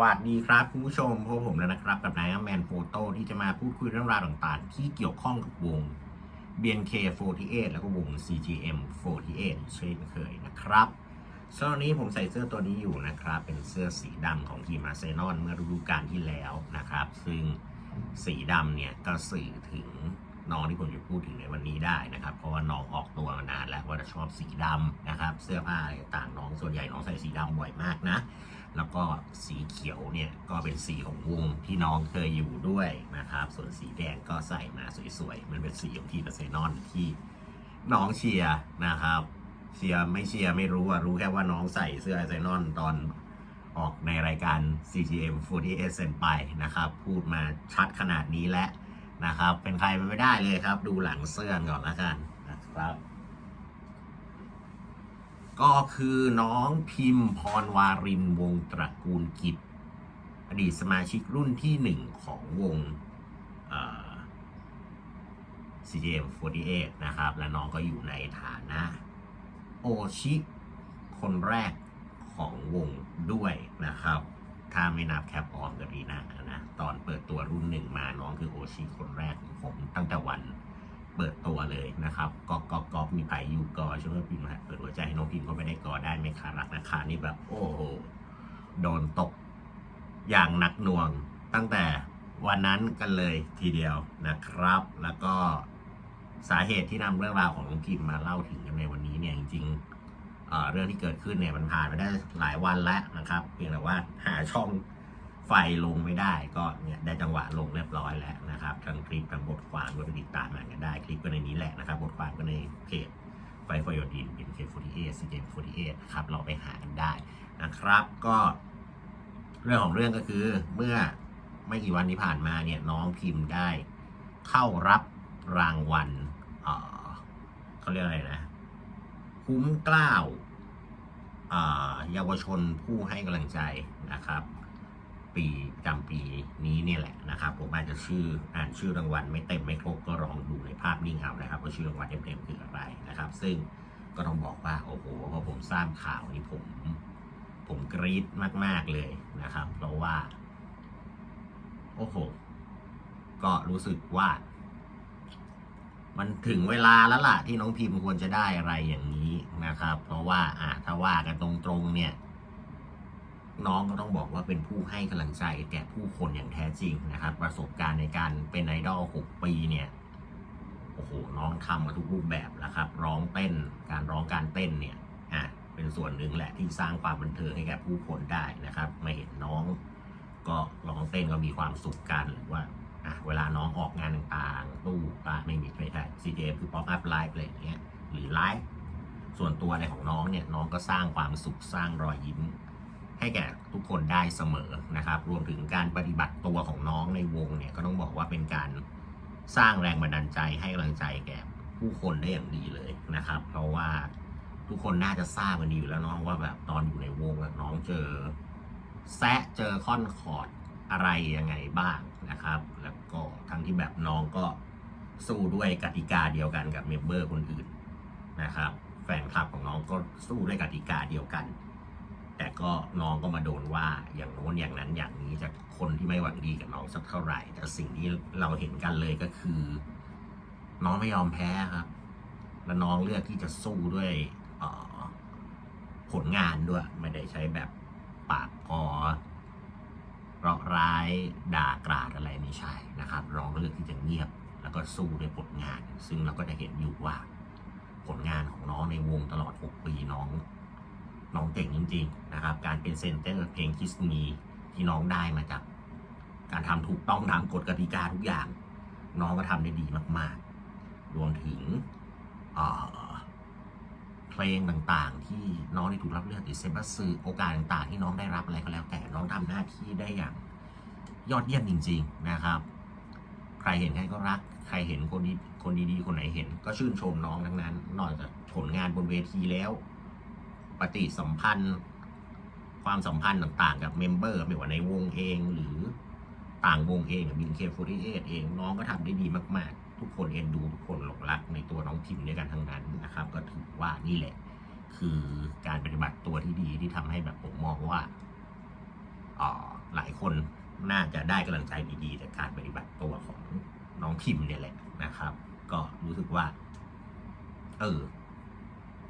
วัสดีครับคุณผู้ชมพบผมแล้วนะครับ กับนายแมนโฟโต้ที่จะมาพูดคุยเรื่องราวต่างๆ ที่เกี่ยวข้องกับวง BNK48 แล้วก็วง CGM48 เช่นเคยนะครับสำหรับวันนี้ผมใส่เสื้อตัวนี้อยู่นะครับ เป็นเสื้อสีดำของทีมอาร์เซนอลเมื่อฤดูกาลที่แล้วนะครับ ซึ่งสีดำเนี่ยก็สื่อถึงน้องที่ผมจะพูดถึงในวันนี้ได้นะครับ เพราะว่าน้องออกตัวมานานแล้วว่าจะชอบสีดำนะครับ เสื้อผ้าต่างน้องส่วนใหญ่น้องใส่สีดำบ่อยมากนะ แล้วก็สีเขียวเนี่ยก็เป็นสีของวงที่น้องเคยอยู่ด้วยนะครับ ส่วนสีแดงก็ใส่มาสวยๆ มันเป็นสีของทีมอาร์เซนอลที่น้องเชียร์นะครับ เชียร์ไม่เชียร์ไม่รู้อะรู้แค่ว่าน้องใส่เสื้ออาร์เซนอลตอนออกในรายการ CGM 48เซนไปนะครับ พูดมาชัดขนาดนี้แล้วนะครับ เป็นใครไปไม่ได้เลยครับ ดูหลังเสื้อก่อนละกันนะครับ ก็คือน้องพิมพ์พรวารินวงศ์ตระกูลกิจ อดีตสมาชิกรุ่นที่หนึ่งของวง CGM48 นะครับ และน้องก็อยู่ในฐานะ โอชิ คนแรกของวงด้วยนะครับ ถ้าไม่นับแคปออนกับรีนานะ ตอนเปิดตัวรุ่นหนึ่งมาน้องคือโอชิคนแรกของผมตั้งแต่วัน เปิดตัวเลยนะครับก็ก็ก็มีไผ่อยู่กอช่วยพิมพ์ฮะเปิดหัวใจให้น้องพิมพ์ก็ไม่ได้กอได้ไหม่ขารักนะคะนี่แบบ โอ้โหโดนตกอย่างหนักหน่วงตั้งแต่วันนั้นกันเลยทีเดียวนะครับ แล้วก็สาเหตุที่นำเรื่องราวของน้องพิมพ์มาเล่าถึงกันในวันนี้เนี่ยจริงๆเรื่องที่เกิดขึ้นเนี่ยมันผ่านไปได้หลายวันแล้วนะครับ เพียงแต่ว่าหาช่อง ไฟลงไม่ได้ก็เนี่ยได้จังหวะลงเรียบร้อยแล้วนะครับทั้งคลิปทั้งบทความก็ไปติดตามอ่านกันได้คลิปก็ในนี้แหละนะครับบทความก็ในเพจไฟฟอยดินเป็นเค48 CJ 48นะครับเราไปหากันได้นะครับก็เรื่องของเรื่องก็คือเมื่อไม่กี่วันที่ผ่านมาเนี่ยน้องพิมพ์ได้เข้ารับรางวัลเเขาเรียกอะไรนะ คุ้มกล้าวเยาวชนผู้ให้กำลังใจนะครับ ปีประจำปีนี้เนี่ยแหละนะครับผมอาจจะชื่ออ่านชื่อรางวัลไม่เต็มไม่ครบก็ลองดูในภาพนิ่งเอานะครับว่าชื่อรางวัลเต็มๆคืออะไรนะครับ ซึ่งก็ต้องบอกว่าโอ้โหพอผมทราบข่าวนี้ผม ผมกรี๊ดมาก ๆเลยนะครับ เพราะว่า โอ้โหก็รู้สึกว่า มันถึงเวลาแล้วล่ะที่น้องพิมพ์ควรจะได้อะไรอย่างนี้นะครับ เพราะว่าอะถ้าว่ากันตรงๆเนี่ย น้องก็ต้องบอกว่าเป็นผู้ให้กำลังใจแก่ผู้คนอย่างแท้จริงนะครับ ประสบการณ์ในการเป็นไอดอล 6 ปีเนี่ยโอ้โหน้องทำมาทุกรูปแบบแล้วครับ ร้องเต้นการร้องการเต้นเนี่ยอะเป็นส่วนหนึ่งแหละที่สร้างความบันเทิงให้แก่ผู้คนได้นะครับมาเห็นน้องก็ร้องเต้นก็มีความสุขกันหรือว่าอะเวลาน้องออกงานต่างๆ ตู้ปาไม่มีไม่ใช่ CJM คือ Pop Up Live อะไรอย่างเงี้ยหรือไลฟ์ส่วนตัวอะไรของน้องเนี่ยน้องก็สร้างความสุขสร้างรอยยิ้ม ให้แก่ทุกคนได้เสมอนะครับ รวมถึงการปฏิบัติตัวของน้องในวงเนี่ยก็ต้องบอกว่าเป็นการสร้างแรงบันดาลใจให้กำลังใจแก่ผู้คนได้อย่างดีเลยนะครับ เพราะว่าทุกคนน่าจะทราบกันดีอยู่แล้วน้องว่าแบบตอนอยู่ในวงน้องเจอแซะเจอค่อนคอร์ดอะไรยังไงบ้างนะครับ แล้วก็ทั้งที่แบบน้องก็สู้ด้วยกติกาเดียวกันกับเมมเบอร์คนอื่นนะครับ แฟนคลับของน้องก็สู้ด้วยกติกาเดียวกัน แต่ก็น้องก็มาโดนว่าอย่างโน้นอย่างนั้นอย่างนี้จากคนที่ไม่หวังดีกับน้องสักเท่าไหร่ แต่สิ่งที่เราเห็นกันเลยก็คือ น้องไม่ยอมแพ้ครับ และน้องเลือกที่จะสู้ด้วยออผลงานด้วย ไม่ได้ใช้แบบปากคอเราะร้ายด่ากราดอะไรไม่ใช่นะครับน้องเลือกที่จะเงียบ แล้วก็สู้ด้วยผลงาน ซึ่งเราก็จะเห็นอยู่ว่า ผลงานของน้องในวงตลอด 6 ปีน้อง น้องเก่งจริงๆนะครับ การเป็นเซนเตอร์เพลงคิสมีที่น้องได้มาจาก การทำถูกต้องตามกฎกติกาทุกอย่าง น้องก็ทำได้ดีมากๆ รวมถึงเพลงต่างๆ ที่น้องได้ถูกรับเลือกหรือเซบัสซือโอกาสต่างๆ ที่น้องได้รับอะไรก็แล้ว แต่น้องทำหน้าที่ได้อย่างยอดเยี่ยมจริง ๆนะครับ ใครเห็นใครก็รัก ใครเห็นคนดีคนดีๆคนไหนเห็น ก็ชื่นชมน้องทั้งนั้นนอกจากผลงานบนเวทีแล้ว ปฏิสัมพันธ์ ความสัมพันธ์ต่างๆ กับเมมเบอร์ไม่ว่าในวงเองหรือต่างวงเองบินเคฟอร์เอเองน้องก็ทำได้ดีมากๆ ทุกคนเอ็นดูทุกคนหลงรักในตัวน้องพิมพ์ด้วยกันทั้งนั้นนะครับ ก็ถือว่านี่แหละ คือการปฏิบัติตัวที่ดีที่ทำให้แบบผมมองว่าออหลายคนน่าจะได้กำลังใจดีๆจากการปฏิบัติตัวของน้องพิมพ์เนี่ยแหละนะครับ ก็รู้สึกว่า เออ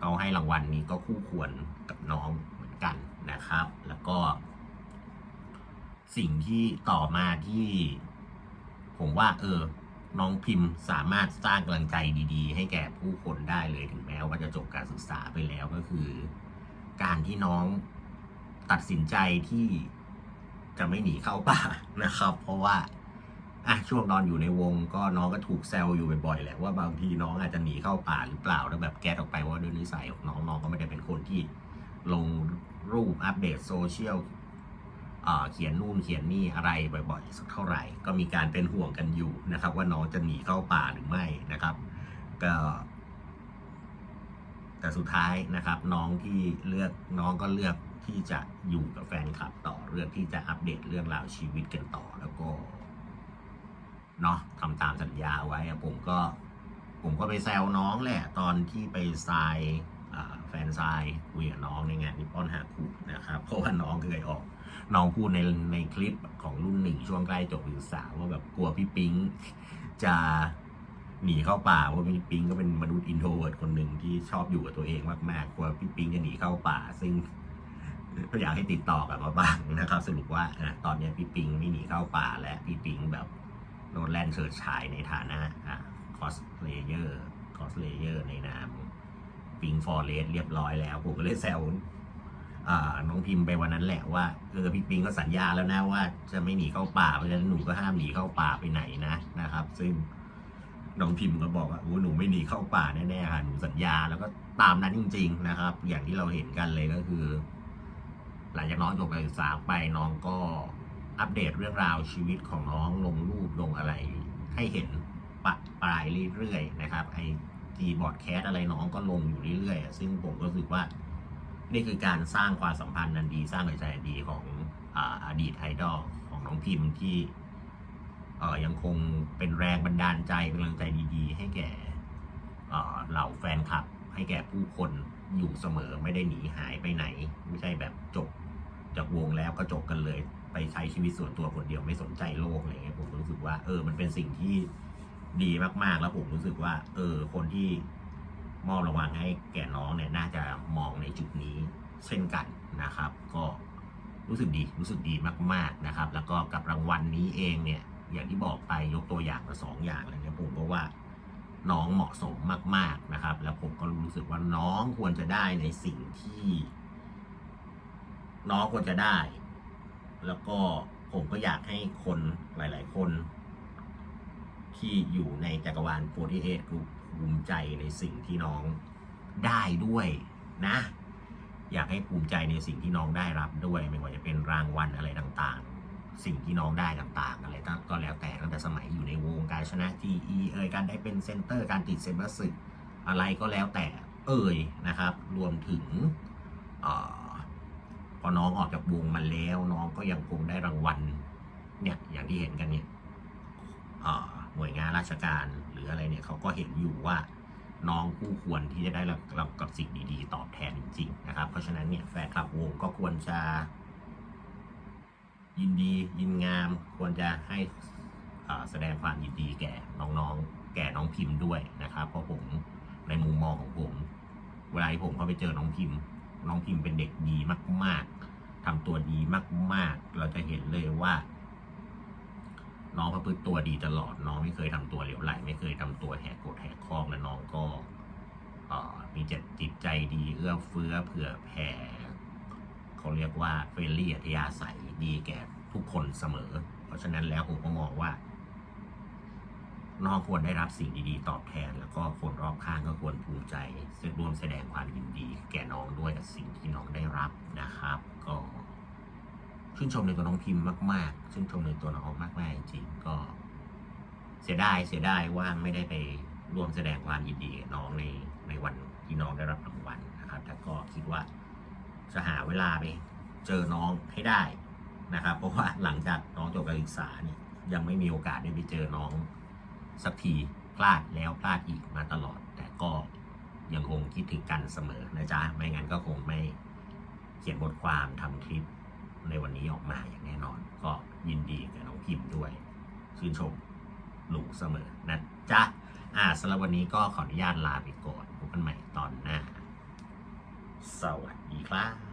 เขาให้รางวัลนี้ก็คู่ควรกับน้องเหมือนกันนะครับ แล้วก็ สิ่งที่ต่อมาที่ ผมว่า เออ น้องพิมพ์สามารถสร้างกำลังใจดีๆ ให้แก่ผู้คนได้เลยถึงแม้ว่าจะจบการศึกษาไปแล้วก็คือ การที่น้องตัดสินใจที่จะไม่หนีเข้าป่านะครับ เพราะว่า อะช่วงนอนอยู่ในวงก็น้องก็ถูกแซวอยู่บ่อยๆแหละว่าบางทีน้องอาจจะหนีเข้าป่าหรือเปล่าแล้วแบบแก้ออกไปว่าด้วยนิสัยของน้องน้องก็ไม่ได้เป็นคนที่ลงรูปอัปเดตโซเชียลอ่าเขียนนู่นเขียนนี่อะไรบ่อยๆสักเท่าไหร่ ก็มีการเป็นห่วงกันอยู่นะครับ ว่าน้องจะหนีเข้าป่าหรือไม่นะครับ ก็แต่สุดท้ายนะครับ น้องที่เลือกน้องก็เลือกที่จะอยู่กับแฟนคลับต่อเลือกที่จะอัปเดตเรื่องราวชีวิตกันต่อแล้วก็ เนาะทำตามสัญญาไว้ผมก็ผมก็ไปแซวน้องแหละ ตอนที่ไปทรายแฟนทรายคุยกับน้องในงานนิปปอนหาคูนะครับ เพราะว่าน้องเคยออกน้องพูดในในคลิปของรุ่นหนึ่งช่วงใกล้จบศึกษาว่าแบบกลัวพี่ปิงจะหนีเข้าป่าเพราะพี่ปิงก็เป็นมนุษย์อินโทรเวิร์ดคนหนึ่งที่ชอบอยู่กับตัวเองมากๆกลัวพี่ปิงจะหนีเข้าป่า ซึ่งก็อยากให้ติดต่อกลับมาบ้างนะครับ สรุปว่าตอนนี้พี่ปิงไม่หนีเข้าป่าและพี่ปิงแบบ โดนแลนเฉิดฉายในฐานะคอสเพลเยอร์คอสเพลเยอร์ในนามปิงฟอร์เรสเรียบร้อยแล้วผมก็เลยแซวน้องพิมพ์ไปวันนั้นแหละว่าเออพี่ปิงก็สัญญาแล้วนะว่าจะไม่หนีเข้าป่าเพราะฉะนั้นหนูก็ห้ามหนีเข้าป่าไปไหนนะนะครับ ซึ่งน้องพิมพ์ก็บอกว่าโอ้หนูไม่หนีเข้าป่าแน่ๆค่ะหนูสัญญาแล้วก็ตามนั้นจริง ๆ นะครับ อย่างที่เราเห็นกันเลยก็คือ หลังจากน้องจบการศึกษาไปน้องก็ อัปเดตเรื่องราวชีวิตของน้องลงรูปลงอะไรให้เห็นปะปลายเรื่อยๆนะครับไอจีบอร์ดแคสอะไรน้องก็ลงอยู่เรื่อยๆ ซึ่งผมก็รู้สึกว่า นี่คือการสร้างความสัมพันธ์นันดี สร้างหัวใจดีของออดีตไอดอลของน้องพิมพ์ที่ยังคงเป็นแรงบันดาลใจเป็นกำลังใจดีๆ ให้แก่เอ่อเหล่าแฟนคลับ ให้แก่ผู้คนอยู่เสมอไม่ได้หนีหายไปไหน ไม่ใช่แบบจบ จากวงแล้วก็จบกันเลย ไปใช้ชีวิตส่วนตัวคนเดียวไม่สนใจโลกอะไรเงี้ยผมรู้สึกว่าเออมันเป็นสิ่งที่ดีมากๆ แล้วผมรู้สึกว่า เออ คนที่มอบรางวัลให้แก่น้องเนี่ยน่าจะมองในจุดนี้เช่นกันนะครับ ก็รู้สึกดีรู้สึกดีมาก ๆนะครับ แล้วก็กับรางวัลนี้เองเนี่ย อย่างที่บอกไปยกตัวอย่างมาสองอย่างเลยเนี่ยผมก็ว่าน้องเหมาะสมมาก ๆนะครับ แล้วผมก็รู้สึกว่าน้องควรจะได้ในสิ่งที่ น้องควรจะได้ แล้วก็ผมก็อยากให้คนหลาย ๆ คน ที่อยู่ในจักรวาล48กลุ่มภูมิใจในสิ่งที่น้องได้ด้วยนะ อยากให้ภูมิใจในสิ่งที่น้องได้รับด้วย ไม่ว่าจะเป็นรางวัลอะไรต่างๆ สิ่งที่น้องได้ต่างๆ อะไรก็แล้วแต่ตั้งแต่สมัยอยู่ในวงการชนะ GE เอ่ยการได้เป็นเซนเตอร์การติดเซนเบอร์สึกอะไรก็แล้วแต่เอ่ยนะครับ รวมถึงเออ พอน้องออกจากวงมาแล้วน้องก็ยังคงได้รางวัล เนี่ยอย่างที่เห็นกันเนี่ยหน่วยงานราชการหรืออะไรเนี่ยเขาก็เห็นอยู่ว่าน้องคู่ควรที่จะได้รับรบกับสิ่งดีๆ ตอบแทนจริงๆนะครับ เพราะฉะนั้นเนี่ยแฟนคลับวงก็ควรจะ ยินดียินงาม ควรจะให้แสดงความยินดีแก่น้องๆ แก่น้องพิมพ์ด้วยนะครับ เพราะผมในมุมมองของผม เวลาที่ผมเข้าไปเจอน้องพิมพ์ น้องพิมเป็นเด็กดีมาก ๆทำตัวดีมาก ๆ เราจะเห็นเลยว่า น้องประพฤติตัวดีตลอด น้องไม่เคยทำตัวเหลวไหล ไม่เคยทำตัวแหกกฎแหกข้องและน้องก็มีจิตจิตใจดีเอื้อเฟื้อเผื่อแผ่เขาเรียกว่าเฟรนลี่อัธยาศัยดีแก่ทุกคนเสมอ เพราะฉะนั้นแล้วผมก็มองว่า น้องควรได้รับสิ่งดีๆ ตอบแทน แล้วก็คนรอบข้างก็ควรภูมิใจร่วมแสดงความยินดี แก่น้องด้วยกับสิ่งที่น้องได้รับนะครับ ก็ชื่นชมในตัวน้องพิมพ์มากๆชื่นชมในตัวน้องมากๆจริงๆก็ เสียดายเสียดายว่าไม่ได้ไปร่วมแสดงความยินดีน้องในในวันที่น้องได้รับรางวัลนะครับแต่ก็คิดว่าจะหาเวลาไปเจอน้องให้ได้นะครับ เพราะว่าหลังจากน้องจบการศึกษาเนี่ยยังไม่มีโอกาสได้ไปเจอน้อง สักทีพลาดแล้วพลาดอีกมาตลอด แต่ก็ยังคงคิดถึงกันเสมอนะจ๊ะ ไม่งั้นก็คงไม่เขียนบทความทำคลิปในวันนี้ออกมาอย่างแน่นอน ก็ยินดีกับน้องพิมพ์ด้วยชื่นชมหนูเสมอนะจ๊ะอ่าสำหรับวันนี้ก็ขออนุญาตลาไปก่อนพบกันใหม่ตอนหน้า สวัสดีครับ